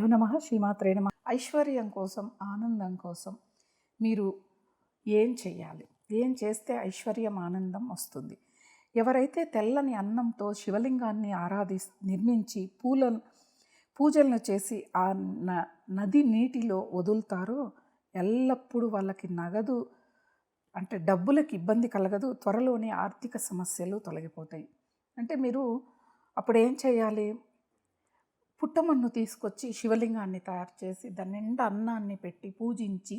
హరియో నమ శ్రీమాత్రే నమ. ఐశ్వర్యం కోసం ఆనందం కోసం మీరు ఏం చేయాలి ఏం చేస్తే ఐశ్వర్యం ఆనందం వస్తుంది? ఎవరైతే తెల్లని అన్నంతో శివలింగాన్ని ఆరాధి నిర్మించి పూల పూజలను చేసి ఆ న నది నీటిలో వదులుతారో ఎల్లప్పుడూ వాళ్ళకి నగదు అంటే డబ్బులకు ఇబ్బంది కలగదు త్వరలోనే ఆర్థిక సమస్యలు తొలగిపోతాయి. అంటే మీరు అప్పుడు ఏం చేయాలి పుట్టమన్ను తీసుకొచ్చి శివలింగాన్ని తయారు చేసి దాని నిండా అన్నాన్ని పెట్టి పూజించి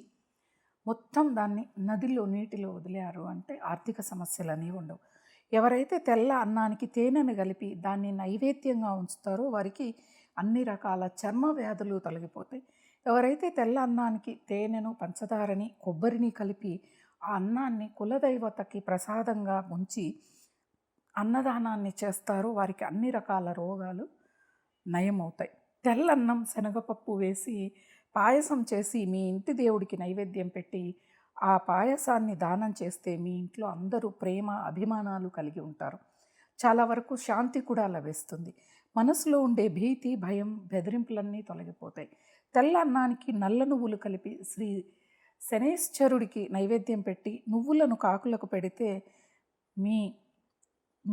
మొత్తం దాన్ని నదిలో నీటిలో వదిలారు. అంటే ఆర్థిక సమస్యలు అనేవి ఉండవు. ఎవరైతే తెల్ల అన్నానికి తేనెను కలిపి దాన్ని నైవేద్యంగా ఉంచుతారో వారికి అన్ని రకాల చర్మ వ్యాధులు తొలగిపోతాయి. ఎవరైతే తెల్ల అన్నానికి తేనెను పంచదారని కొబ్బరిని కలిపి ఆ అన్నాన్ని కులదైవతకి ప్రసాదంగా ఉంచి అన్నదానాన్ని చేస్తారో వారికి అన్ని రకాల రోగాలు నయమవుతాయి. తెల్లన్నం శనగపప్పు వేసి పాయసం చేసి మీ ఇంటి దేవుడికి నైవేద్యం పెట్టి ఆ పాయసాన్ని దానం చేస్తే మీ ఇంట్లో అందరూ ప్రేమ అభిమానాలు కలిగి ఉంటారు. చాలా వరకు శాంతి కూడా లభిస్తుంది మనసులో ఉండే భీతి భయం బెదిరింపులన్నీ తొలగిపోతాయి. తెల్ల అన్నానికి నల్ల నువ్వులు కలిపి శ్రీ శనేశ్వరుడికి నైవేద్యం పెట్టి నువ్వులను కాకులకు పెడితే మీ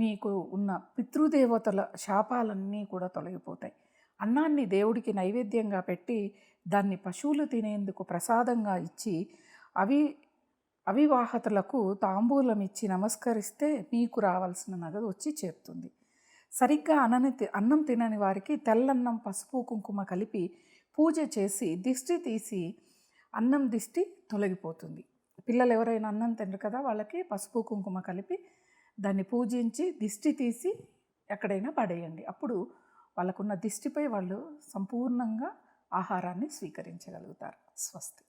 మీకు ఉన్న పితృదేవతల శాపాలన్నీ కూడా తొలగిపోతాయి. అన్నాన్ని దేవుడికి నైవేద్యంగా పెట్టి దాన్ని పశువులు తినేందుకు ప్రసాదంగా ఇచ్చి అవి అవివాహతులకు తాంబూలం ఇచ్చి నమస్కరిస్తే మీకు రావాల్సిన నగదు వచ్చి చేరుతుంది. సరిగ్గా అన్నని అన్నం తినని వారికి తెల్లన్నం పసుపు కుంకుమ కలిపి పూజ చేసి దిష్టి తీసి అన్నం దిష్టి తొలగిపోతుంది. పిల్లలు ఎవరైనా అన్నం తినరు కదా వాళ్ళకి పసుపు కుంకుమ కలిపి దాన్ని పూజించి దిష్టి తీసి ఎక్కడైనా పడేయండి. అప్పుడు వాళ్ళకున్న దిష్టిపై వాళ్ళు సంపూర్ణంగా ఆహారాన్ని స్వీకరించగలుగుతారు. స్వస్తి.